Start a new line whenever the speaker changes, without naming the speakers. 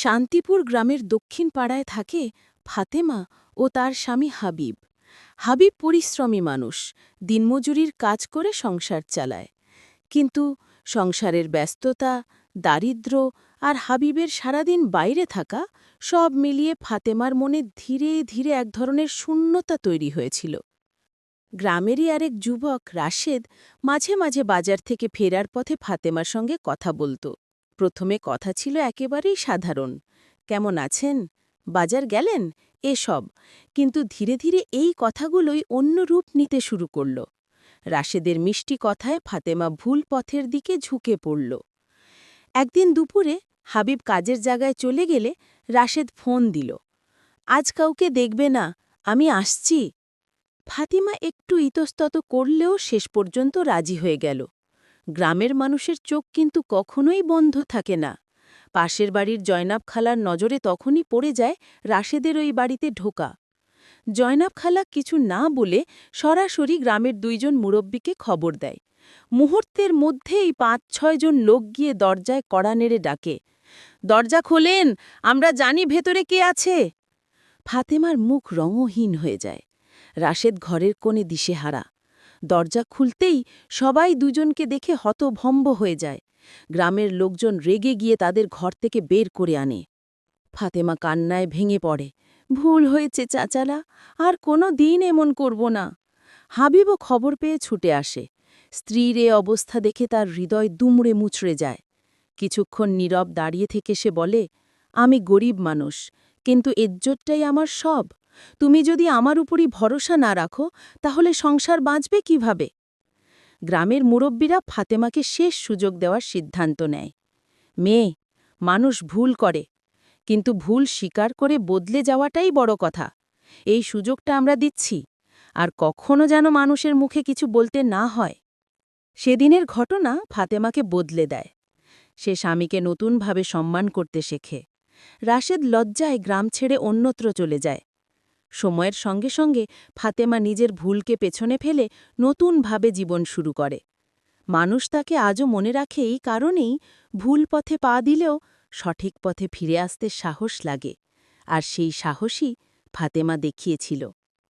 শান্তিপুর গ্রামের দক্ষিণ পাড়ায় থাকে ফাতেমা ও তার স্বামী হাবিব। হাবিব পরিশ্রমী মানুষ, দিনমজুরির কাজ করে সংসার চালায়। কিন্তু সংসারের ব্যস্ততা দারিদ্র্য আর হাবিবের সারাদিন বাইরে থাকা সব মিলিয়ে ফাতেমার মনে ধীরে ধীরে এক ধরনের শূন্যতা তৈরি হয়েছিল। গ্রামেরই আরেক যুবক রাশেদ মাঝে মাঝে বাজার থেকে ফেরার পথে ফাতেমার সঙ্গে কথা বলত। প্রথমে কথা ছিল একেবারেই সাধারণ। কেমন আছেন? বাজার গেলেন? এসব। কিন্তু ধীরে ধীরে এই কথাগুলোই অন্য রূপ নিতে শুরু করল। রাশেদের মিষ্টি কথায় ফাতেমা ভুল পথের দিকে ঝুঁকে পড়ল। একদিন দুপুরে হাবিব কাজের জায়গায় চলে গেলে রাশেদ ফোন দিল। আজ কাউকে দেখবে না। আমি আসছি। ফাতিমা একটু ইতস্তত করলেও শেষ পর্যন্ত রাজি হয়ে গেল। গ্রামের মানুষের চোখ কিন্তু কখনোই বন্ধ থাকে না। পাশের বাড়ির জয়নাব খালার নজরে তখনই পড়ে যায় রাশেদের ওই বাড়িতে ঢোকা। জয়নাব খালা কিছু না বলে সরাসরি গ্রামের দুইজন মুরব্বীকে খবর দেয়। মুহূর্তের মধ্যেই পাঁচ ছয়জন লোক গিয়ে দরজায় কড়া নেড়ে ডাকে, দরজা খোলেন, আমরা জানি ভেতরে কে আছে। ফাতেমার মুখ রঙহীন হয়ে যায়। রাশেদ ঘরের কোণে দিশেহারা। দরজা খুলতেই সবাই দুজনকে দেখে হতভম্ব হয়ে যায়। গ্রামের লোকজন রেগে গিয়ে তাদের ঘর থেকে বের করে আনে। ফাতেমা কান্নায় ভেঙে পড়ে। ভুল হয়েছে চাচালা, আর কোনো দিন এমন করব না। হাবিবও খবর পেয়ে ছুটে আসে। স্ত্রীর এ অবস্থা দেখে তার হৃদয় দুমড়ে মুচড়ে যায়। কিছুক্ষণ নীরব দাঁড়িয়ে থেকে সে বলে, আমি গরিব মানুষ, কিন্তু এজ্জতটাই আমার সব। তুমি যদি আমার উপরই ভরসা না রাখো, তাহলে সংসার বাঁচবে কীভাবে? গ্রামের মুরব্বীরা ফাতেমাকে শেষ সুযোগ দেওয়ার সিদ্ধান্ত নেয়। মেয়ে, মানুষ ভুল করে, কিন্তু ভুল স্বীকার করে বদলে যাওয়াটাই বড় কথা। এই সুযোগটা আমরা দিচ্ছি, আর কখনো যেন মানুষের মুখে কিছু বলতে না হয়। সেদিনের ঘটনা ফাতেমাকে বদলে দেয়। সে স্বামীকে নতুনভাবে সম্মান করতে শেখে। রাশেদ লজ্জায় গ্রাম ছেড়ে অন্যত্র চলে যায়। সময়ের সঙ্গে সঙ্গে ফাতেমা নিজের ভুলকে পেছনে ফেলে নতুনভাবে জীবন শুরু করে। মানুষ তাকে আজও মনে রাখে এই কারণেই ভুল পথে পা দিলেও সঠিক পথে ফিরে আসতে সাহস লাগে। আর সেই সাহসই ফাতেমা দেখিয়েছিল।